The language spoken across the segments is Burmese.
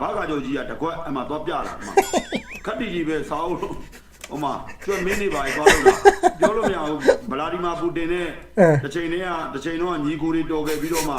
ဘာကကြောကြီးကတကွက်အမှတော့ပြလာအမှခက်တီကြီးပဲစားအောင်လို့ဟိုမှာကျွတ်မင်းနေပါသွားလို့လားပြောလို့မရဘူးဗလာဒီမာပူတင်နဲ့တစ်ချိန်တည်းကတစ်ချိန်တော့ညီကိုတွေတော်ခဲ့ပြီးတော့မှ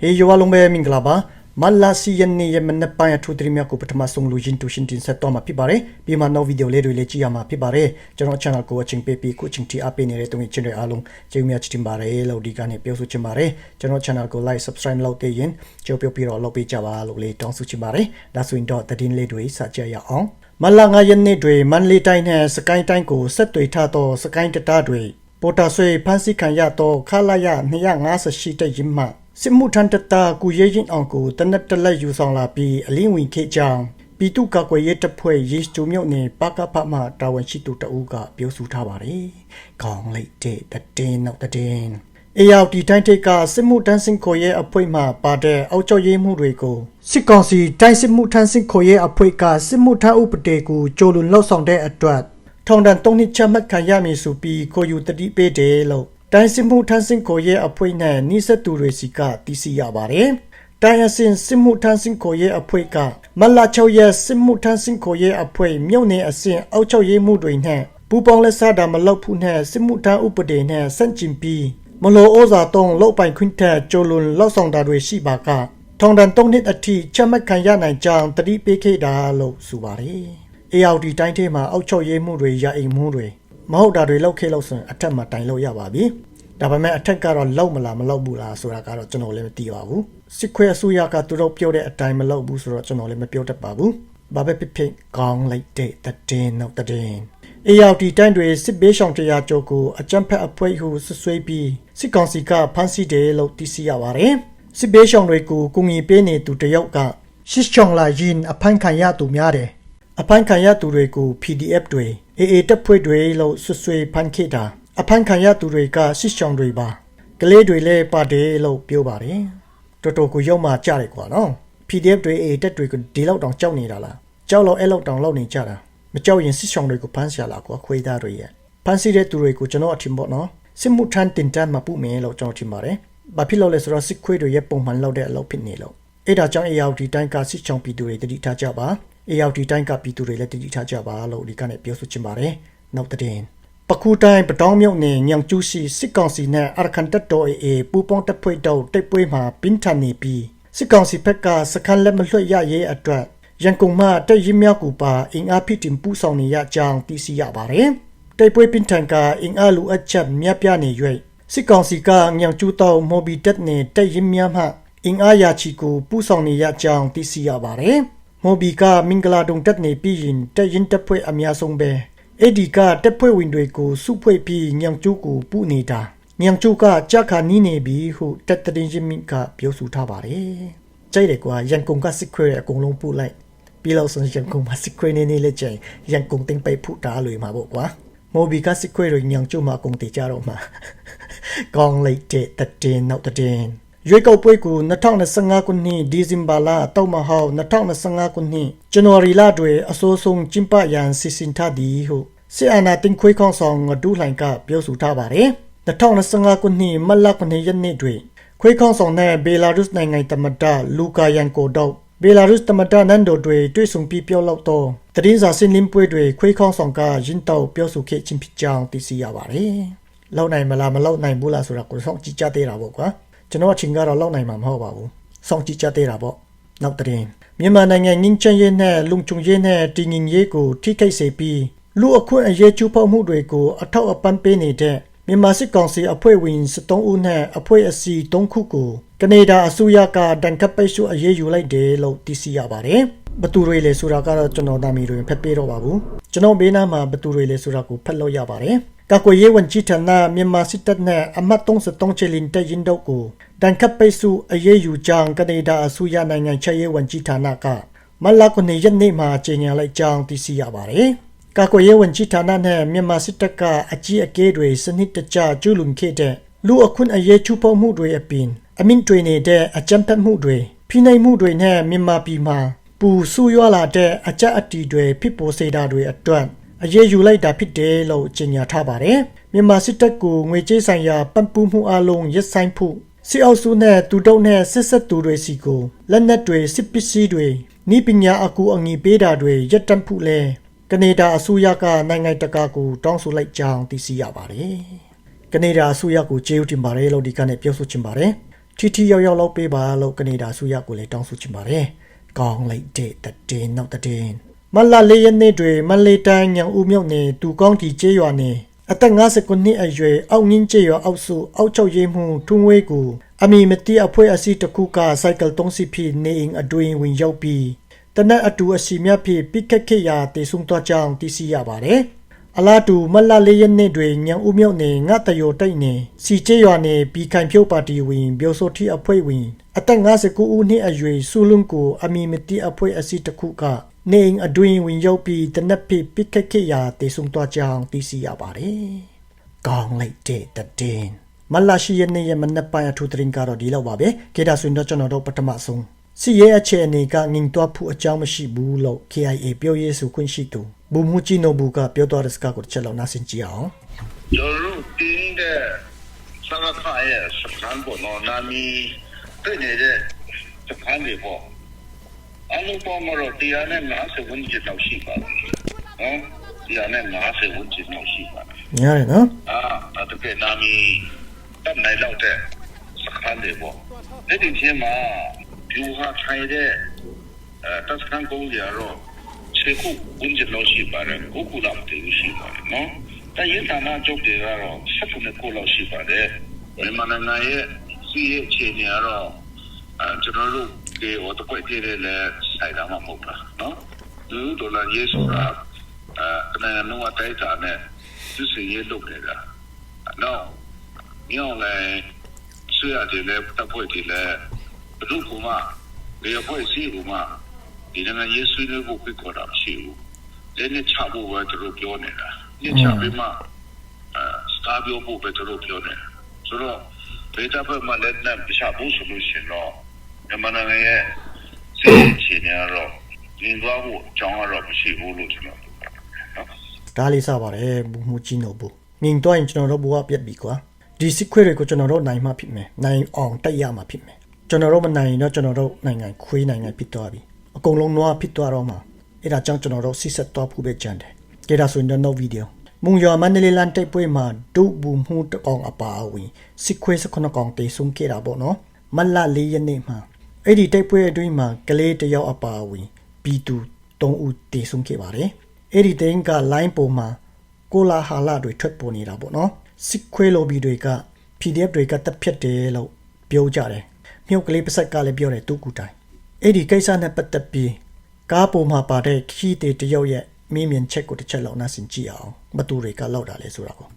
ဟေးယောဝလုံးပဲမင်္ဂလာပါ မလာစီယန်နေရမနက်ပိုင်းအထူးသတိများကိုပထမဆုံးလူချင်းတူရှင်တင်ဆက်တော့မှာဖြစ်ပါတယ်ပြီးမှနောက်ဗီဒီယိုလေးတွေလည်းကြည့်ရမှာဖြစ်ပါတယ်ကျွန်တော် channel ကိုအချင်းပေးပြီးကိုချင်းတီအပေးနေတဲ့တုံးချင်းတွေအားလုံးကျေးဇူးများချတင်ပါတယ်လို့ဒီကနေ့ပြောဆိုချင်ပါတယ်ကျွန်တော် channel ကို like subscribe လုပ်သေးရင်ကြော်ပြောပြီးတော့လုပ်ပေးကြပါလို့လေးတောင်းဆိုချင်ပါတယ်ဒါဆိုရင်တော့သတင်းလေးတွေစကြရအောင်မလာငါယနေ့တွေမန်လေးတိုင်းနဲ့စကိုင်းတိုင်းကိုဆက်သွယ်ထားသောစကိုင်းတတားတွေပေါ်တာဆွေဖန်စီခံရသောခလာရ258တဲ့ရင်မှ စစ်မှုထမ်းတတာကူရဲရင်အောင်ကိုတနက်တလက်ယူဆောင်လာပြီးအလင်းဝင်ခေကြောင်းပြည်သူ့ကာကွယ်ရေးတပ်ဖွဲ့ရေစတူမြို့နယ်ပကဖမှတာဝန်ရှိသူတအူးကပြောဆိုထားပါတယ်။ခေါင်းလိုက်တဲ့တတင်းနောက်တတင်းအေယောက်ဒီတိုင်းထိတ်ကစစ်မှုတန်းစင်ခေါ်ရဲအဖွဲ့မှပါတဲ့အောက်ကျော်ရေးမှုတွေကိုစစ်ကောင်စီတိုင်းစစ်မှုထမ်းစင်ခေါ်ရဲအဖွဲ့ကစစ်မှုထမ်းဥပဒေကိုကြိုလွန်လောက်ဆောင်တဲ့အတွက်ထောင်ဒဏ်၃နှစ်ချမှတ်ခံရမည်ဆိုပြီးကိုယူတတိပေးတယ်လို့ တိုင်းစစ်မှုထမ်းစင်ခေါ်ရဲအဖွဲ့နဲ့နှိစက်သူတွေစီကသိရှိရပါတယ်။တိုင်းအစင်စစ်မှုထမ်းစင်ခေါ်ရဲအဖွဲ့ကမလာချောက်ရဲစစ်မှုထမ်းစင်ခေါ်ရဲအဖွဲ့မြို့နယ်အစင်အောက်ကျော်ရေးမှုတွေနဲ့ပူပေါင်းလက်စားတာမလောက်ဘူးနဲ့စစ်မှုထမ်းဥပဒေနဲ့စန့်ကျင်ပြီးမလိုဩဇာတုံးလောက်ပိုင်ခွင့်ထက်ကြိုလွန်လောက်ဆောင်တာတွေရှိပါကထောင်ဒဏ်၃နှစ်အထိချမှတ်ခံရနိုင်ကြောင်းတတိပေးခဲ့တာလို့ဆိုပါတယ်။ AOD တိုင်းထဲမှာအောက်ချုပ်ရေးမှုတွေရအိမ်မှုတွေ မဟုတ်တာတွေလောက်ခဲ့လို့ဆိုရင်အထက်မှာတိုင်လို့ရပါပြီ။ဒါပေမဲ့အထက်ကတော့လောက်မလားမလောက်ဘူးလားဆိုတာကတော့ကျွန်တော်လည်းမသိပါဘူး။စစ်ခွဲအစိုးရကသူတို့ပြောတဲ့အတိုင်းမလောက်ဘူးဆိုတော့ကျွန်တော်လည်းမပြောတတ်ပါဘူး။ဘာပဲဖြစ်ဖြစ်ကောင်းလိုက်တဲ့တည်င်းနောက်တည်င်း ARD တိုင်းတွေစစ်ဘေးရှောင်တရားကြိုကိုအကြမ်းဖက်အဖွဲ့ဟုဆွဆွေးပြီးစစ်ကောင်စီကဖမ်းဆီးတယ်လို့သိရှိရပါတယ်။စစ်ဘေးရှောင်တွေကိုကူညီပေးနေသူတယောက်ကရှစ်ချောင်လာရင်အဖမ်းခံရသူများတယ်။ အဖမ်းခံရသူတွေကို PDF တွေ AA တပ်ဖွဲ့တွေလို့ဆွဆွေးဖမ်းခဲ့တာအဖမ်းခံရသူတွေကရှစ်ချောင်တွေပါကလေးတွေလည်းပါတယ်လို့ပြောပါတယ်။တော်တော်ကိုရောက်မှကြားတယ်ကွာနော်။ PDF တွေ AA တပ်တွေကိုဒီလောက်တောင်ကြောက်နေတာလား။ကြောက်လို့အဲ့လောက်တောင်လောက်နေကြတာ။မကြောက်ရင်စစ်ဆောင်တွေကိုဖမ်းရှာလာကွာခွေးသားတွေရဲ့ဖမ်းဆီးတဲ့သူတွေကိုကျွန်တော်အထင်ပေါ့နော်စစ်မှုထမ်းတင်တန်းမှာပုမယ်လို့ကျွန်တော်ထင်ပါတယ်။ဘာဖြစ်လို့လဲဆိုတော့စစ်ခွေးတွေရဲ့ပုံမှန်လောက်တဲ့အလုပ်ဖြစ်နေလို့အဲ့ဒါကြောင့် ARD တိုင်းကစစ်ဆောင်ပြည်သူတွေတတိထားကြပါ ARD တိုင်းကပြည်သူတွေလည်းတတိထားကြပါလို့ဒီကနေ့ပြောဆိုချင်ပါတယ်။နောက်တဲ့ပကူတိုင်းပတောင်းမြုပ်နေညောင်ကျူးရှိစစ်ကောင်စီနဲ့အရကန်တပ်တော် AA ပူပေါင်းတပ်ဖွဲ့တို့တိုက်ပွဲမှာပင်းထန်နေပြီးစစ်ကောင်စီဘက်ကစခန်းလက်မလွှတ်ရရေးအတွက်ရန်ကုန်မှတက်ရင်မြောက်ကူပါအင်အားဖိတင်ပူဆောင်နေရကြောင်းသိရှိရပါတယ်။တိုက်ပွဲပင်ထန်ကအင်အားလူအပ်ချက်မြတ်ပြနေ၍စစ်ကောင်စီကညောင်ကျူးတောင်မော်ဘီတက်နဲ့တက်ရင်မြောက်မှအင်အားရာချီကိုပူဆောင်နေရကြောင်းသိရှိရပါတယ်။ မော်ဘီကမင်္ဂလာတုံတက်နေပြီးရင်တက်ရင်တပ်ဖွဲ့အများဆုံးပဲအဲ့ဒီကတပ်ဖွဲ့ဝင်တွေကိုစုဖွဲ့ပြီးညောင်ကျူးကိုပူနေတာညောင်ကျူးကကြက်ခါနီးနေပြီဟုတက်တဲ့ရင်မြင့်ကပြောဆိုထားပါတယ်။ကြိုက်တယ်ကွာရန်ကုန်ကစစ်ခွဲအကုန်လုံးပူလိုက်ပြီးတော့ဆိုရင်ကုန်မစစ်ခွေးနေနေလေကျရင်ရန်ကုန်တင်ပိတ်ဖူတာလွေမှာပေါ့ကွာမော်ဘီကစစ်ခွေးတွေညောင်ကျုံမှာကုန်တေကြတော့မှာကောင်းလိုက်တဲ့တည်င်းနောက်တည်င်း ရွေးကောက်ပွဲကို2025ခုနှစ်ဒီဇင်ဘာလတောက်မဟောက်2025ခုနှစ်ဇန်နဝါရီလတွင်အစိုးဆုံးကျင်းပရန်စီစဉ်ထားသည်ဟုဆီအနာတင်ခွေးခေါင်းဆောင်ငဒူးလှိုင်ကပြောဆိုထားပါတယ်2025ခုနှစ်မတ်လ9ရက်နေ့တွင်ခွေးခေါင်းဆောင်တဲ့ဘယ်လာရုစ်နိုင်ငံသမ္မတလူကာယန်ကိုတော့ဘယ်လာရုစ်တမတနန်ဒိုတွေတွေ့ဆုံပြီးပြောလောက်တော့တရင်စာစင်လင်းပွဲတွေခွေးခေါင်းဆောင်ကရင်တောက်ပြောဆိုခဲ့ခြင်းဖြစ်ကြောင်းသိရှိရပါတယ်။လောက်နိုင်မလားမလောက်နိုင်ဘူးလားဆိုတာကိုစောင့်ကြည့်ကြသေးတာပေါ့ကွာ။ ကျွန်တော်အချင်းကတော့လောက်နိုင်မှာမဟုတ်ပါဘူး။စောင့်ကြည့်ကြသေးတာပေါ့။နောက်တရင်မြန်မာနိုင်ငံငင်းချင်ရေးနဲ့လုံခြုံရေးနဲ့တည်ငြိမ်ရေးကိုထိခိုက်စေပြီးလူအခွင့်အရေးကျူးဖောက်မှုတွေကိုအထောက်အပံ့ပေးနေတဲ့ မြန်မာစစ်ကောင်စီအဖွဲ့ဝင်73ဦးနဲ့အဖွဲ့အစည်း3ခုကိုကနေဒါအစိုးရကတန်ကပ်ပိတ်ဆို့အရေးယူလိုက်တယ်လို့သိရှိရပါတယ်။ဘသူတွေလဲဆိုတာကတော့ကျွန်တော်နာမည်တွေဖက်ပေးတော့ပါဘူး။ကျွန်တော်ဘေးနားမှာဘသူတွေလဲဆိုတာကိုဖက်လို့ရပါတယ်။ကာကွယ်ရေးဝန်ကြီးဌာနမြန်မာစစ်တပ်နဲ့အမှတ်33ချီလင်တဲ့ရင်တော့ကိုတန်ကပ်ပိတ်ဆို့အရေးယူကြောင်းကနေဒါအစိုးရနိုင်ငံချက်ရေးဝန်ကြီးဌာနကမလကနေ့ရက်နေ့မှာကြေညာလိုက်ကြောင်းသိရှိရပါတယ်။ ကာကွယ်ရေးဝန်ကြီးဌာနနဲ့မြန်မာစစ်တပ်ကအကြီးအကဲတွေစနစ်တကျကျူးလွန်ခဲ့တဲ့လူအခွင့်အရေးချိုးဖောက်မှုတွေအပြင်အမင်းတွေနေတဲ့အကြမ်းဖက်မှုတွေဖိနှိပ်မှုတွေနဲ့မြန်မာပြည်မှာပူဆူရွာလာတဲ့အကြက်အတီတွေဖြစ်ပေါ်စေတာတွေအတွက်အရေးယူလိုက်တာဖြစ်တယ်လို့ကြေညာထားပါတယ်မြန်မာစစ်တပ်ကငွေကြေးဆိုင်ရာပံ့ပိုးမှုအလုံးရပ်ဆိုင်ဖို့စီအောက်စုနဲ့တူတုံနဲ့ဆက်ဆက်သူတွေစီကိုလက်နက်တွေစစ်ပစ္စည်းတွေဤပညာအကူအငီပေးတာတွေရပ်တန့်ဖို့လဲ ကနေဒါအစိုးရကနိုင်ငံတကာကိုတောင်းဆိုလိုက်ကြောင်းသိရှိရပါတယ်။ကနေဒါအစိုးရကိုကျေးဇူးတင်ပါတယ်လို့ဒီကနေ့ပြောဆိုချင်ပါတယ်။ထီထီရောက်ရောက်လောက်ပေးပါလို့ကနေဒါအစိုးရကိုလည်းတောင်းဆိုချင်ပါတယ်။ကောင်းလိုက်တဲ့တည်နောက်တည်မလလေးရနေ့တွေမလေးတိုင်းညောင်ဦးမြုပ်နေတူကောင်းတီကျေးရွာနေအသက်59နှစ်အရွယ်အောက်ငင်းကျေးရွာအောက်စုအောက်ချုပ်ရေးမှုထွန်းဝဲကိုအမီမတိအဖွဲ့အစည်းတစ်ခုကစိုက်ကယ်3စီဖြီနေအိမ်အတွင်ဝင်ရောက်ပြီး တနက်အတူအစီမြဖြင့်ပိကက်ခေရာတေဆုံတော့ကြောင်းသိရှိရပါတယ်။အလားတူမလလေးရနေ့တွင်ညံဦးမြုပ်နေငါတယောတိတ်နေစီကျေးရွာနေပြီးခိုင်ဖြုတ်ပါတီဝင်ဘျိုဆိုထီအဖွဲ့ဝင်အသက်59ဦးနှင့်အရွယ်စုလွန်ကိုအမီမတိအဖွဲ့အစည်းတစ်ခုကနေအိမ်အတွင်ဝင်ရောက်ပြီးတနက်ဖြင့်ပိကက်ခေရာတေဆုံတော့ကြောင်းသိရှိရပါတယ်။ကောင်းလိုက်တဲ့တဲ့မလာရှိရနေရမနက်ပိုင်းအထူးသတင်းကတော့ဒီလောက်ပါပဲခေတ္တဆွေတော့ကျွန်တော်တို့ပထမဆုံး စီရဲ့အခြေအနေကငင်တော့ဖူအကြောင်းမရှိဘူးလို့ KIA ပြောရေးဆိုခွင့်ရှိသူဘူမူချီနိုဘူကပြောသွားတဲ့စကားကိုတစ်ချက်လောက်နားဆင်ကြည့်အောင်ကျွန်တော်တို့တင်းတဲ့စကားခါရဲ့စခန်းပေါ်တော့နာမီတွေ့နေတဲ့စခန်းတွေပေါ့အလုံးပေါ်မှာတော့တရားနဲ့နားဆင်ဝင်ကြတော့ရှိပါဘူးဟမ်တရားနဲ့နားဆင်ဝင်ကြတော့ရှိပါဘူးညရယ်နော်အာတကယ်နာမီတတ်နိုင်တော့တဲ့စခန်းတွေပေါ့အဲ့ဒီချင်းမှာ 有哈开的，呃，但是看公里咯，车库本身老是把人，我古那么有是嘛的嘛，但也他那做的啦咯，十分的古老是把的，你们那那也事业前年咯，啊，这条路给我的快点的来塞他们木吧，喏，如多了也说了，呃，那那我带他呢，就是也录的了，喏，你要来，虽然的来，他不会的来。 တယ်လဲဘလို့ကမှလေဖွဲ့စီကမှဒီနေ့ယေဆွေလို့ကိုပြခေါ်တာမရှိဘူး။ဒီနေ့ချဖို့ပဲသူတို့ပြောနေတာ။ညချပြီးမှအဲစတာပြောဖို့ပဲသူတို့ပြောနေတာ။ဆိုတော့ဒေတာဘက်မှာလည်းနဲ့ပြချဖို့ဆိုလို့ရှိရင်တော့မြန်မာနိုင်ငံရဲ့စီချင်ရတော့ဒီသွားဖို့အကြောင်းကတော့မရှိဘူးလို့ကျွန်တော်ပြောတာ။နော်ဒါလေးစပါတယ်ဘူမူချီနိုဘူးငင်တော့ရင်ကျွန်တော်တို့ဘဝပြက်ပြီကွာဒီစစ်ခွေတွေကိုကျွန်တော်တို့နိုင်မှဖြစ်မယ်နိုင်အောင်တက်ရမှဖြစ်မယ် ကျွန်တော်တို့မနိုင်ရင်တော့ကျွန်တော်တို့နိုင်ငံခွေးနိုင်ငံဖြစ်သွားပြီအကုန်လုံးတော့ဖြစ်သွားတော့မှာအဲ့ဒါကြောင့်ကျွန်တော်တို့စစ်ဆက်တော့ဖို့ပဲကြံတယ်ကြဒါဆိုရင်တော့ no video မုံရမန္တလေးလန်တိုက်ပွဲမှာဒုဘူမှုတကောင်အပါအဝင်စစ်ခွေးစခုနကောင်တေဆုံးခဲ့တာပေါ့နော်မလလေးရက်နေ့မှာအဲ့ဒီတိုက်ပွဲအတွင်းမှာကလေးတစ်ယောက်အပါအဝင်ပြည်သူ၃ဦးတေဆုံးခဲ့ပါတယ်အဲ့ဒီတင်းက line ပေါ်မှာကိုလာဟာလာတွေထွက်ပေါ်နေတာပေါ့နော်စစ်ခွေးလိုဘီတွေက PDF တွေကတက်ဖြတ်တယ်လို့ပြောကြတယ် မြုပ်ကလေးပစက်ကလည်းပြောတယ်တူကူတိုင်းအဲ့ဒီကိစ္စနဲ့ပတ်သက်ပြီးကားပေါ်မှာပါတဲ့ခီးတေတယောက်ရဲ့မင်းမြင်ချက်ကိုတစ်ချက်လောက်နားဆင်ကြည့်အောင်ဘသူတွေကလောက်တာလဲဆိုတာကို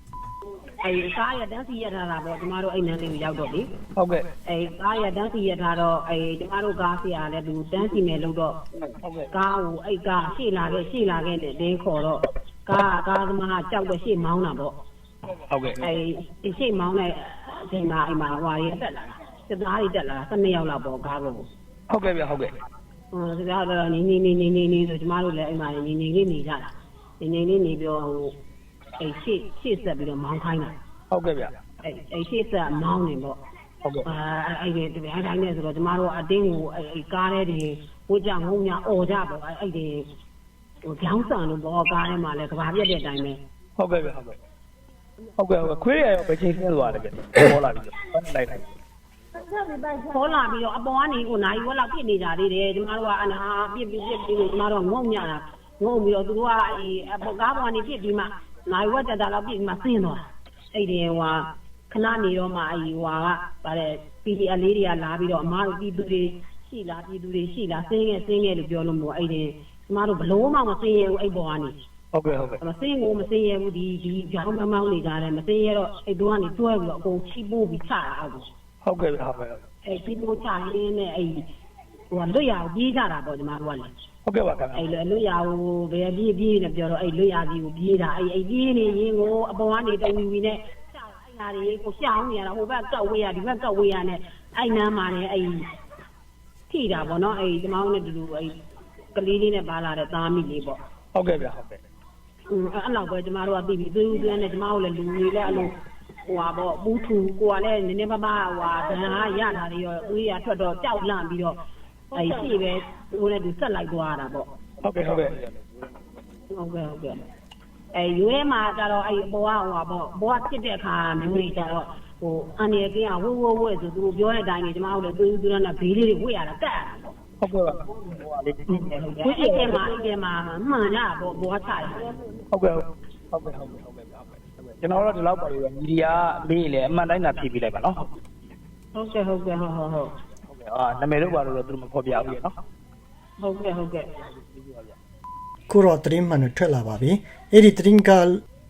အဲကားရတန်းစီရထားတာပေါ့ကျမတို့အဲ့နန်းလေးကိုရောက်တော့လေဟုတ်ကဲ့အဲကားရတန်းစီရထားတော့အဲကျမတို့ကားဆရာလည်းသူတန်းစီမယ်လို့တော့ဟုတ်ကဲ့ကားကိုအဲ့ကားရှေ့လာခဲ့ရှေ့လာခဲ့တဲ့တင်းခေါ်တော့ကားကားသမားကြောက်တဲ့ရှေ့မောင်းတာပေါ့ဟုတ်ကဲ့အဲရှေ့မောင်းတဲ့အချိန်မှာအဲ့မှာဟွာရီတက်လာတာ စစ်သားတွေတက်လာတာ12ယောက်လောက်ပေါ့ကားကိုဟုတ်ကဲ့ဗျဟုတ်ကဲ့ဟိုစကားတော့နေနေနေနေနေနေဆိုကျမတို့လည်းအဲ့မှာနေနေလေးနေကြတာနေနေလေးနေပြီးတော့ဟိုအဲ့ရှေ့ရှေ့ဆက်ပြီးတော့မောင်းခိုင်းတာဟုတ်ကဲ့ဗျအဲ့အဲ့ရှေ့ဆက်မောင်းနေပေါ့ဟုတ်ကဲ့အာအဲ့ဒီဒီအတိုင်းနဲ့ဆိုတော့ကျမတို့အတင်းကိုအဲ့ကားထဲတွေဝကြငုံညာអော်ကြပေါ့အဲ့ဒီဟိုကြောင်းဆန်လို့ပေါ့ကားထဲမှာလည်းကဘာပြက်တဲ့အတိုင်းပဲဟုတ်ကဲ့ဗျဟုတ်ကဲ့ဟုတ်ကဲ့ဟုတ်ကဲ့ခွေးရရောဘယ်ချိန်ဆင်းသွားလဲဗျပေါ်လာပြီဘယ်လိုက်လိုက် ခေါ်လာပြီးတော့အပေါ်ကနေကိုနိုင်ဝက်လောက်ပြစ်နေကြသေးတယ်ကျမတို့ကအနာပြစ်ပြစ်ပြစ်ပြီးကျမတို့ကငုံညတာငုံပြီးတော့သူတို့ကအဲ့အပေါ်ကားပေါ်ကနေပြစ်ပြီးမှနိုင်ဝက်တက်တာလောက်ပြစ်ပြီးမှဆင်းသွားအဲ့ဒီဟိုခဏနေတော့မှအဲ့ဟိုကဗါတဲ့ PDF လေးတွေကလာပြီးတော့အမားတို့ပြည်သူတွေရှိလားပြည်သူတွေရှိလားဆင်းခဲ့ဆင်းခဲ့လို့ပြောလို့မို့အဲ့ဒီကျမတို့ဘလို့မှမဆင်းရဘူးအဲ့ပေါ်ကနေဟုတ်ကဲ့ဟုတ်ကဲ့မစင်းကိုမစင်းရဘူးဒီဒီကြောင်မမောင်းနေကြတယ်မစင်းရတော့အဲ့သူကနေတွဲပြီးတော့အကုန်ချိပိုးပြီးချတာအောက်ကို ဟုတ်ကဲ့ဗျဟုတ်ကဲ့အဲ့ချိပိုးချရင်းနဲ့အဲ့ဟိုလွတ်ရအောင်ပြေးကြတာပေါ့ဒီမှာတို့ကလည်းဟုတ်ကဲ့ပါခင်ဗျအဲ့လွတ်ရအောင်ဘယ်ပြေးပြေးနဲ့ပြောတော့အဲ့လွတ်ရစီကိုပြေးတာအဲ့အဲ့ပြေးနေရင်ကိုအပေါ်ကနေတဝီဝီနဲ့ချတာအဲ့ဟာတွေကိုရှောင်းနေရတာဟိုဘက်ကကောက်ဝေးရဒီဘက်ကကောက်ဝေးရနဲ့အဲ့နမ်းမှာလည်းအဲ့ထိတာပေါ့နော်အဲ့ဒီမောင်းနဲ့တူတူအဲ့ကလေးလေးနဲ့ပါလာတဲ့သားမိလေးပေါ့ဟုတ်ကဲ့ဗျဟုတ်ကဲ့อืมအဲ့လောက်ပဲကျမတို့ကသိပြီသွေးဦးသွေးနဲ့ကျမတို့လည်းလူတွေလည်းအဲ့လို ဟိုဟာပေါ့ပူးထူကိုကလည်းနည်းနည်းပါးပါးဟိုဟာဒဏ်ဟာရတာတွေရောသူကြီးကထွက်တော့ကြောက်လန့်ပြီးတော့အဲရှိပဲသူလည်းသူဆက်လိုက်သွားတာပေါ့ဟုတ်ကဲ့ဟုတ်ကဲ့ဟုတ်ကဲ့ဟုတ်ကဲ့အဲရွေးမှာကြတော့အဲဘောကဟိုဟာပေါ့ဘောကဖြစ်တဲ့အခါမျိုးတွေကြတော့ဟိုအန်ရကင်းကဝိုးဝိုးဝဲဆိုသူတို့ပြောတဲ့အတိုင်းနေကျမတို့လည်းသူသူတို့ကဘေးလေးတွေဝေ့ရတာကတ်ရတာပေါ့ဟုတ်ကဲ့ပါဟိုဟာလေးပြီးနေဟုတ်ကဲ့ဝိအဲ့ဒီမှာအဲ့ဒီမှာမှန်ရပေါ့ဘောကချတယ်ဟုတ်ကဲ့ဟုတ်ကဲ့ဟုတ်ကဲ့ဟုတ် ကဲ့ကျွန်တော်တို့ဒီလောက်ပါလို့မီဒီယာမေးလေအမှန်တိုင်းသာဖြေပြလိုက်ပါနော်ဟုတ်ကဲ့ဟုတ်ကဲ့ဟုတ်ဟုတ်ဟုတ်ဟုတ်ကဲ့အာနာမည်တို့ပါလို့တော့သူတို့မဖော်ပြဘူးရနော်ဟုတ်ကဲ့ဟုတ်ကဲ့ခုတော့သတင်းမှန်တွေထွက်လာပါပြီအဲ့ဒီသတင်းက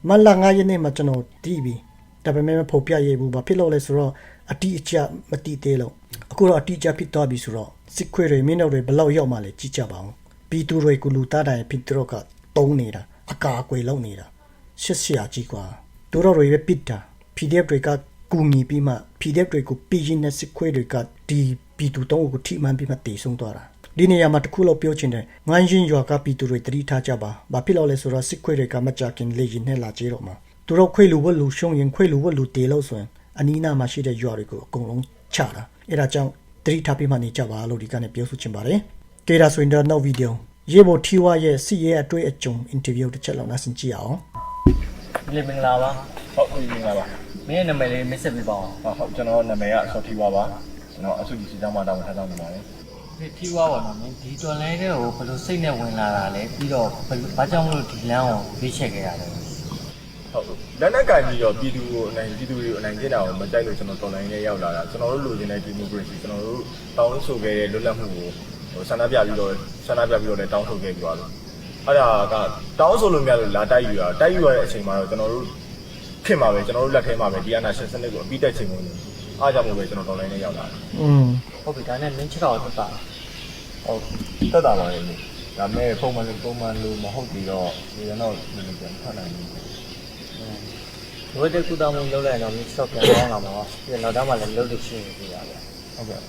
မလ9ရက်နေ့မှာကျွန်တော်တီးပြီဒါပေမဲ့မဖော်ပြရဘူးဘာဖြစ်လို့လဲဆိုတော့အတိအကျမတိသေးလို့အခုတော့အတိအကျဖြစ်သွားပြီဆိုတော့စစ်ခွေတွေမင်းတို့တွေဘယ်လောက်ရောက်မှလဲကြည့်ကြပါဦးပြီးသူတွေကလူသားတိုင်းဖြစ်တော့ကတုံးနေတာအကာအကွယ်လုပ်နေတာရှစ်ဆရာကြီးကွာ သူတို့တွေပဲပစ်တာ PDF တွေကကူညီပြီးမှ PDF တွေကိုပြည်ရင်တဲ့စစ်ခွေတွေကဒီပြည်သူတုံးကိုထိမှန်ပြီးမှတည်ဆုံးသွားတာဒီနေရာမှာတစ်ခုလောက်ပြောချင်တယ်ငိုင်းရင်ရွာကပြည်သူတွေတတိထားကြပါဘာဖြစ်လို့လဲဆိုတော့စစ်ခွေတွေကမကြခင်လေရင်နဲ့လာကြတော့မှာသူတို့ခွေလူဝက်လူရှုံရင်ခွေလူဝက်လူတေလို့ဆိုရင်အနီးနားမှာရှိတဲ့ရွာတွေကိုအကုန်လုံးချတာအဲ့ဒါကြောင့်တတိထားပြီးမှနေကြပါလို့ဒီကနေ့ပြောဆိုချင်ပါတယ်ကဲဒါဆိုရင်တော့နောက်ဗီဒီယိုရေဘော်ထီဝါရဲ့စီရဲ့အတွေ့အကြုံအင်တာဗျူးတစ်ချက်လောက်နားဆင်ကြည့်အောင် လေမင်္ဂလာပါဟုတ်ပြီမင်္ဂလာပါမင်းရဲ့နာမည်လေးမိတ်ဆက်ပေးပါအောင်ဟုတ်ဟုတ်ကျွန်တော်နာမည်ကဆော်ထီဝါပါကျွန်တော်အဆုကြီးစီဆောင်မှာတောင်းထားတောင်းနေပါတယ်ဒီထီဝါပါနော်မင်းဒီတော်လိုင်းတဲ့ကိုဘယ်လိုစိတ်နဲ့ဝင်လာတာလဲပြီးတော့ဘယ်လိုဘာကြောင့်မလို့ဒီလမ်းကိုရွေးချယ်ခဲ့ရလဲဟုတ်လက်နက်ကင်ပြီးတော့ပြည်သူကိုအနိုင်ပြည်သူတွေကိုအနိုင်ကျင့်တာကိုမကြိုက်လို့ကျွန်တော်တော်လိုင်းနဲ့ရောက်လာတာကျွန်တော်တို့လိုချင်တဲ့ဒီမိုကရေစီကျွန်တော်တို့တောင်းဆိုခဲ့တဲ့လွတ်လပ်မှုကိုဟိုဆန္ဒပြပြီးတော့ဆန္ဒပြပြီးတော့လည်းတောင်းဆိုခဲ့ကြပါလို့ အဲ့ဒါကတောင်းဆိုလို့မရလို့လာတိုက်ယူတာတိုက်ယူရတဲ့အချိန်မှာတော့ကျွန်တော်တို့ခင်ပါပဲကျွန်တော်တို့လက်ထဲမှာပဲဒီအနာရှင်စနစ်ကိုအပြီးတက်ချိန်ကိုအားကြောင့်မို့ပဲကျွန်တော်တော်လိုင်းနဲ့ရောက်လာတာอืมဟုတ်ပြီဒါနဲ့မင်းချစ်တော်သက်တာဟုတ်တက်တာပါလေဒါမဲ့ပုံမှန်လို့ပုံမှန်လို့မဟုတ်ပြီးတော့ဒီတော့ဒီလိုပြန်ထွက်နိုင်တယ်ဝိတက်ကူတောင်းမှုလုပ်လိုက်တော့မင်းချစ်တော်ပြန်ကောင်းလာမှာပါပြီးတော့နောက်တော့မှလည်းလုပ်လို့ရှိနေပြီလားဗျဟုတ်ကဲ့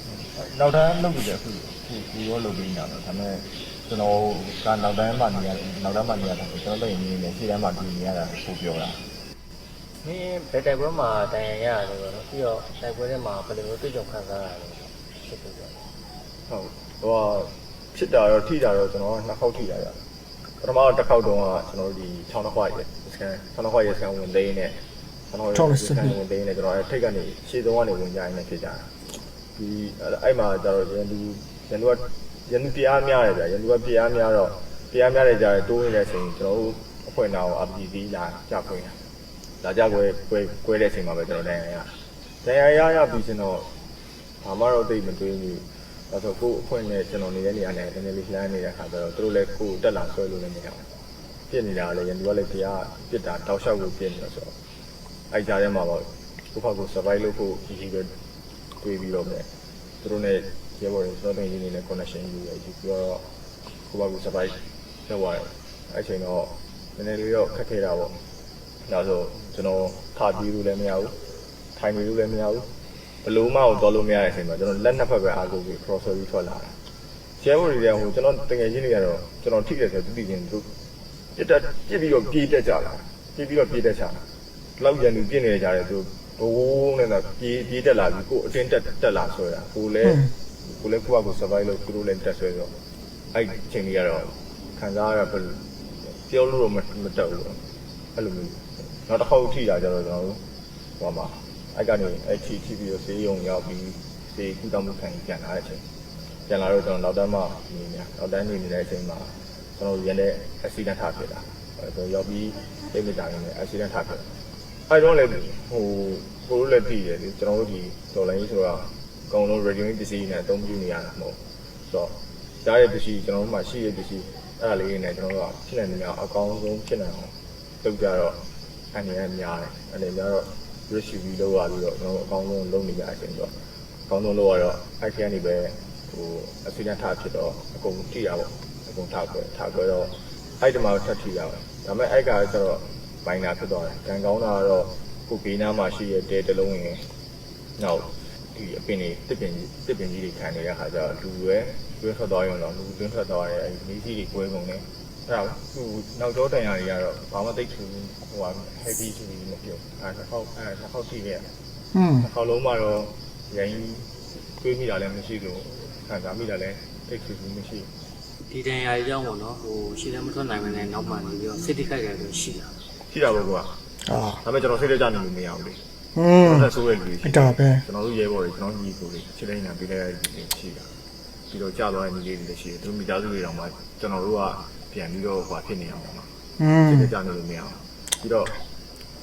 နောက်တန်းလုပ်ပြီးတယ်အခုအခုဒီရောလုပ်ပြီးနေတာတော့ဒါပေမဲ့ ကျွန်တော်ကနောက်တန်းမှနေရနောက်တန်းမှနေရတာကျွန်တော်လည်းနေနေရှေ့တန်းမှဒီနေရတာကိုပြောတာမင်းဘယ်တိုက်ပွဲမှာတိုင်ရရတယ်ပေါ့နော်ပြီးတော့တိုက်ပွဲထဲမှာဘယ်လိုမျိုးတွေ့ကြုံခံစားရလဲဖြစ်ပြီးတော့ဟုတ်ဟိုဖြစ်တာတော့ထိတာတော့ကျွန်တော်ကနှစ်ခေါက်ထိတာရပထမတစ်ခေါက်တုန်းကကျွန်တော်တို့ဒီ6နှစ်ခွရဲ့စကန်6နှစ်ခွရဲ့စကန်ဝင်သိန်းနဲ့ကျွန်တော်တို့စကန်ဝင်သိန်းနဲ့ကျွန်တော်ထိတ်ကနေရှေ့သုံးကနေဝင်ကြရင်လည်းဖြစ်ကြတာဒီအဲ့မှာကျတော့ရန်သူရန်သူက ရန်သူတရားများတယ်ဗျာရန်သူကတရားများတော့တရားများတဲ့ကြားတိုးနေတဲ့အချိန်ကျွန်တော်တို့အဖွဲ့နာကို RPG လာကြခွင့်ရလာကြခွဲခွဲခွဲတဲ့အချိန်မှာပဲကျွန်တော်တိုင်းရရတိုင်းရရရပြီးကျွန်တော်ဘာမှတော့သိမတွေးဘူးဒါဆိုကိုယ့်အခွင့်နဲ့ကျွန်တော်နေတဲ့နေရာနဲ့နည်းနည်းလေးလှမ်းနေတဲ့ခါကျတော့သူတို့လည်းကိုယ်တက်လာဆွဲလို့လည်းမရဘူးပြစ်နေတာလည်းရန်သူကလည်းတရားပြစ်တာတောက်လျှောက်ကိုပြစ်နေတော့ဆိုတော့အဲ့ကြားထဲမှာတော့ကိုယ့်ဘက်ကို survive လုပ်ဖို့ဒီကြီးပဲတွေးပြီးတော့ပဲသူတို့နဲ့ ရေဘော်တွေစောတင်ရင်းနေတဲ့ connection ယူရယူပြီးတော့ကိုယ့်ဘက်ကို survive လုပ်ရတယ်အဲ့ချိန်တော့နည်းနည်းလေးတော့ခက်ခဲတာပေါ့ဒါဆိုကျွန်တော်ထားပြီးလို့လည်းမရဘူးထိုင်နေလို့လည်းမရဘူးဘလို့မှတော့တော်လို့မရတဲ့အချိန်မှာကျွန်တော်လက်နှစ်ဖက်ပဲအားကိုပြီး crossover ပြီးထွက်လာတာ။ကျဲဘော်တွေကဟိုကျွန်တော်တကယ်ချင်းတွေကတော့ကျွန်တော်ထိတယ်ဆိုသူသိချင်းသူပြစ်တက်ပြစ်ပြီးတော့ပြေးတက်ကြလာ။ပြေးပြီးတော့ပြေးတက်ချလာ။လောက်ရန်သူပြစ်နေကြတယ်သူဘိုးနဲ့တော့ပြေးပြေးတက်လာပြီးကိုအတင်းတက်တက်လာဆွဲတာ။ကိုလည်း ကိုလည်းကိုယ့်ဘက်ကို survive လုပ်သူတို့လည်းတက်ဆွဲတော့အဲ့အချိန်ကြီးကတော့ခံစားရဘယ်ပြောလို့တော့မတက်ဘူး။အဲ့လိုမျိုးနောက်တစ်ခေါက်ထိတာကြတော့ကျွန်တော်တို့ဟိုမှာအဲ့ကနေအဲ့ချီချီပြီးတော့ဆေးရုံရောက်ပြီးဆေးကုသမှုခံပြန်လာတဲ့အချိန်ပြန်လာတော့ကျွန်တော်နောက်တန်းမှနေနေနောက်တန်းနေနေတဲ့အချိန်မှာကျွန်တော်ရန်တဲ့ accident ထဖြစ်တာအဲ့တော့ရောက်ပြီးစိတ်မကြနေနဲ့ accident ထဖြစ်အဲ့တော့လည်းဟိုကိုလိုလည်းတည်တယ်လေကျွန်တော်တို့ဒီဒေါ်လာကြီးဆိုတာ အကုန်လုံး radio ပစ္စည်းနဲ့အသုံးပြုနေရတာမဟုတ်ဆိုတော့ကြားတဲ့ပစ္စည်းကျွန်တော်တို့မှရှိတဲ့ပစ္စည်းအဲ့ဒါလေးနဲ့ကျွန်တော်တို့ကဖြစ်နိုင်တယ်အကောင်းဆုံးဖြစ်နိုင်အောင်လုပ်ကြတော့အနေနဲ့များတယ်အနေနဲ့တော့ review လုပ်ရပြီးတော့ကျွန်တော်အကောင်းဆုံးလုပ်နေကြအချိန်တော့အကောင်းဆုံးလုပ်ရတော့အဲ့ဒီကနေပဲဟို accident ထဖြစ်တော့အကုန်ထိရပါအကုန်ထားခွဲထားခွဲတော့အဲ့ဒီမှာထပ်ထိရပါဒါပေမဲ့အဲ့ကကျတော့ဘိုင်နာဖြစ်သွားတယ်ကံကောင်းတာကတော့ကိုဘေးနားမှာရှိရတဲ့တလုံးရင်နောက် ဒီအပင်တွေတစ်ပင်တစ်ပင်ကြီးတွေခံနေတဲ့ခါကျတော့လူရွယ်တွင်းထွက်သွားရင်တော့လူတွင်းထွက်သွားတယ်အဲ့ဒီမီးကြီးတွေကွဲကုန်တယ်အဲ့ဒါသူနောက်ကျောတန်ရာတွေကတော့ဘာမှသိပ်ထူဟိုဟာ heavy ရှိနေမပြောအဲ့နှစ်ခေါက်အဲ့နှစ်ခေါက်ထိခဲ့ရอืมနှစ်ခေါက်လုံးမှာတော့ရိုင်းတွေးမိတာလည်းမရှိလို့ခံစားမိတာလည်းသိပ်ထူဘူးမရှိဒီတန်ရာကြီးကြောင့်ပေါ့နော်ဟိုရှင်းလည်းမထွက်နိုင်မနဲ့နောက်မှနေပြီးတော့စစ်တိခိုက်ကြတယ်ရှိတာရှိတာပေါ့ကွာအာဒါပေမဲ့ကျွန်တော်စိတ်တကြနေလို့မရဘူးလေ อืม ဆက်ဆိုးရလူတွေရှိ အဲ့ဒါပဲ ကျွန်တော်တို့ရဲဘော်တွေကျွန်တော်ညီကိုတွေချစ်လိုက်နေတာပြလိုက်ရတဲ့လူတွေရှိတာပြီးတော့ကြာသွားတဲ့ညီလေးတွေလည်းရှိတယ်သူမိသားစုတွေတောင်မှကျွန်တော်တို့ကပြန်ပြီးတော့ဟိုဖြစ်နေအောင်ပါ อืม စိတ်တကြနေလို့မရအောင်ပြီးတော့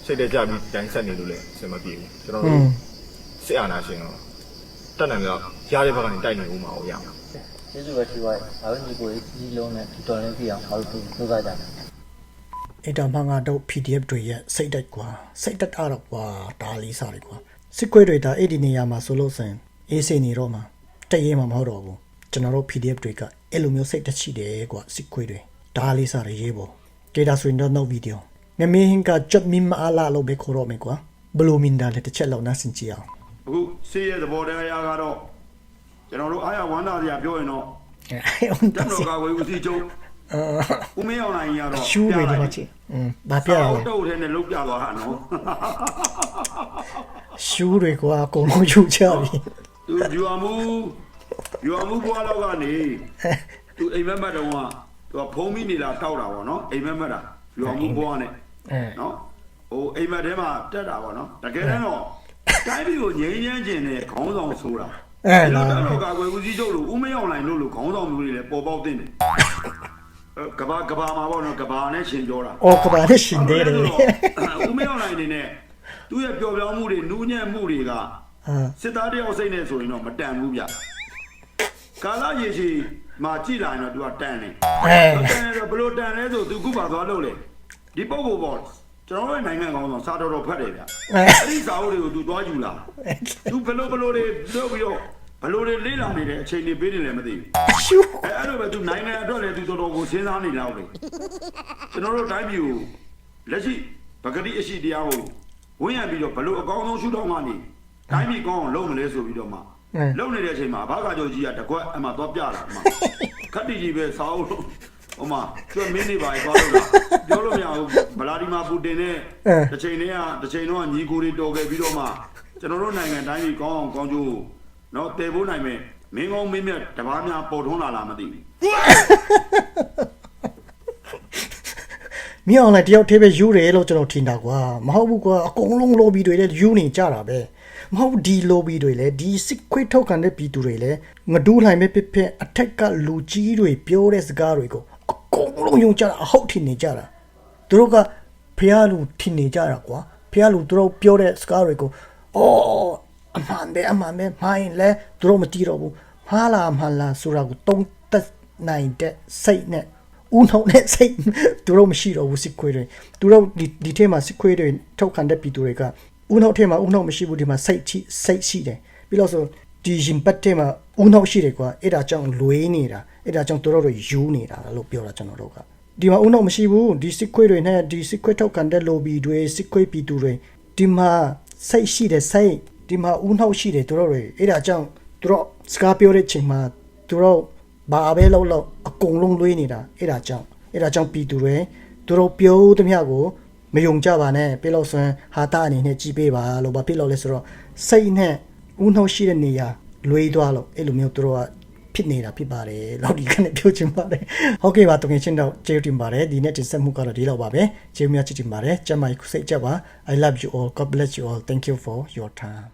စိတ်တကြပြီးတိုင်းဆက်နေလို့လည်းအဆင်မပြေဘူးကျွန်တော် อื တို့ ม စစ်အာဏာရှင်တော့တက်နိုင်တော့ရားတဲ့ဘက်ကနေတိုက်နေဦးမှာကိုရအောင် ကျေးဇူးပဲထိသွားတယ်အားလုံးညီကိုကြီးလုံးနဲ့တော်လင်းပြအောင်အားလုံးလုပ်ကြကြတ ယ်အဲ့ဒါမှငါတို့ PDF တွေရဲ့စိတ်တက်ကွာစိတ်တက်တာတော့ကွာဒါလေးစားတယ်ကွာစစ်ခွေးတွေဒါအဲ့ဒီနေရာမှာဆိုလို့စင်အေးစိနေတော့မှာတည့်ရဲမှာမဟုတ်တော့ဘူးကျွန်တော်တို့ PDF တွေကအဲ့လိုမျိုးစိတ်တက်ရှိတယ်ကွာစစ်ခွေးတွေဒါလေးစားတယ်ရေးပေါ်ကေဒါဆိုရင်တော့နောက်ဗီဒီယိုမမေဟင်ကဂျပ်မင်မအလာလို့ပဲခေါ်တော့မယ်ကွာဘလူမင်ဒါလည်းတစ်ချက်လောက်နားဆင်ကြည့်အောင်အခုစီးရဲ့သဘောတရားကတော့ကျွန်တော်တို့အားရဝမ်းသာစရာပြောရင်တော့အဲ့ဟိုတတက်မစီတော်ကဝေဦးစီချုပ်အာ ဦးမင်းအောင်နိုင်ကြီးကတော့ရှူးတွေတော့ချစ်อืมဘာပြရလဲတော့ထဲနဲ့လုတ်ပြသွားတာနော်ရှူးတွေကွာအကုန်လုံးယူချပြီသူယူအမှုယူအမှုဘွားလောက်ကနေသူအိမ်မက်မက်တုံးကသူကဖုံးမိနေလားတောက်တာပေါ့နော်အိမ်မက်မက်တာယူအမှုဘွားနဲ့အဲနော်ဟိုအိမ်မက်ထဲမှာတက်တာပေါ့နော်တကယ်တော့တိုင်းပြည်ကိုငြိမ်းချမ်းခြင်းနဲ့ခေါင်းဆောင်ဆိုတာအဲအဲ့လာတော့တော့ကာကွယ်ဦးစီးချုပ်လို့ဦးမင်းအောင်နိုင်လို့လို့ခေါင်းဆောင်မျိုးတွေလည်းပေါ်ပေါက်တင်တယ်အဲ ကဘာကဘာမှာပေါ့နော်ကဘာနဲ့ရှင်ပြောတာ အော်ကဘာနဲ့ရှင်သေးတယ် ဦးမင်းအောင်နိုင်နေနဲ့သူ့ရဲ့ပျော်ပြောင်းမှုတွေနူးညံ့မှုတွေက အာ စစ်သားတယောက်စိတ်နဲ့ဆိုရင်တော့မတန်ဘူးဗျကာလရေရှည်မှာကြည်လာရင်တော့ तू ကတန်တယ် အဲ တန်တယ်တော့ဘလို့တန်လဲဆို तू ခုပါသွားလို့လေဒီပုံကိုပေါ့ကျွန်တော်တို့နိုင်ငံကောင်ဆောင်စာတော်တော်ဖတ်တယ်ဗျ အဲ အဲ့ဒီစာအုပ်တွေကို तू သွားယူလာ तू ဘလို့ဘလို့တွေလုပ်ပြီးတော့ ဘလို့တွေလေးလာနေတဲ့အချိန်တွေပေးနေလည်းမသိဘူးရှူးအဲအဲ့လိုပဲ तू နိုင်ငံအတွက်လည်း तू တော်တော်ကိုစဉ်းစားနေလောက်လေကျွန်တော်တို့တိုင်းပြည်ကိုလက်ရှိပဂတိအရှိတရားကိုဝန်းရံပြီးတော့ဘလို့အကောင်းဆုံးရှုထောင့်ကနေတိုင်းပြည်ကောင်းအောင်လုပ်မလဲဆိုပြီးတော့မှအဲလုံနေတဲ့အချိန်မှာဘာကကြောကြီးကတကွက်အမှသွားပြလာအမှခက်တီကြီးပဲစာအုပ်လို့ဟိုမှာကျွတ်မင်းနေပါသွားလို့လားပြောလို့မရဘူးဗလာဒီမာပူတင်နဲ့တစ်ချိန်တည်းကတစ်ချိန်တော့ညီကိုတွေတော်ခဲ့ပြီးတော့မှကျွန်တော်တို့နိုင်ငံတိုင်းပြည်ကောင်းအောင်ကောင်းကျိုး နော်တည်ဖို့နိုင်မယ်မင်းကောင်းမင်းမြတ်တပားများပေါ်ထွန်းလာလားမသိဘူးမြောင်လည်းတယောက်တည်းပဲယူတယ်လို့ကျွန်တော်ထင်တာကွာမဟုတ်ဘူးကွာအကုန်လုံး lobby တွေလည်းယူနေကြတာပဲမဟုတ်ဒီ lobby တွေလည်းဒီစစ်ခွေးထုတ်ခံတဲ့ပြည်သူတွေလည်းငဒူးလိုက်မဲ့ဖြစ်ဖြစ်အထက်ကလူကြီးတွေပြောတဲ့စကားတွေကိုအကုန်လုံးယုံကြတာအဟုတ်ထင်နေကြတာသူတို့ကဖះလူထင်နေကြတာကွာဖះလူသူတို့ပြောတဲ့စကားတွေကိုအော် အမှန်ပဲအမှန်ပဲမိုင်းလဲသူတို့မတီးတော့ဘူးမှားလားမှန်လားဆိုတာကိုတုံးသက်နိုင်တဲ့စိတ်နဲ့ဦးနှောင်းနဲ့စိတ်သူတို့မရှိတော့ဘူးစစ်ခွေးတွေသူတို့ဒီဒီထဲမှာစစ်ခွေးတွေထုတ်ခံတဲ့ပြည်သူတွေကဦးနှောင်းထဲမှာဦးနှောင်းမရှိဘူးဒီမှာစိတ်ချိစိတ်ရှိတယ်ပြီးတော့ဆိုဒီရင်ပတ်ထဲမှာဦးနှောင်းရှိတယ်ကွာအဲ့ဒါကြောင့်လွေးနေတာအဲ့ဒါကြောင့်သူတို့တွေယူနေတာလို့ပြောတာကျွန်တော်တို့ကဒီမှာဦးနှောင်းမရှိဘူးဒီစစ်ခွေးတွေနဲ့ဒီစစ်ခွေးထုတ်ခံတဲ့ lobby တွေစစ်ခွေးပြည်သူတွေဒီမှာစိတ်ရှိတယ်စိတ် ဒီမှာဦးနှောင်းရှိတယ်သူတို့တွေအဲ့ဒါကြောင့်သူတို့စကားပြောတဲ့ချိန်မှာသူတို့ဘာပဲလောက်လောက်အကုန်လုံးလွှေးနေတာအဲ့ဒါကြောင့်အဲ့ဒါကြောင့်ပြည်သူတွေသူတို့ပြောသမျှကိုမယုံကြပါနဲ့ပြလို့ဆိုရင်ဟာတာအနေနဲ့ကြည်ပေးပါလို့ဘာဖြစ်လို့လဲဆိုတော့စိတ်နဲ့ဦးနှောက်ရှိတဲ့နေရာလွှေးသွားလို့အဲ့လိုမျိုးသူတို့ကဖြစ်နေတာဖြစ်ပါတယ်လောက်ဒီကနေပြောချင်ပါတယ်ဟုတ်ကဲ့ပါတကယ်ချင်းတော့ကျေးဇူးတင်ပါတယ်ဒီနေ့တင်ဆက်မှုကတော့ဒီလောက်ပါပဲကျေးဇူးများချစ်တင်ပါတယ်ကျမကြီးခုစိတ်ကြပါ I love you all God bless you all thank you for your time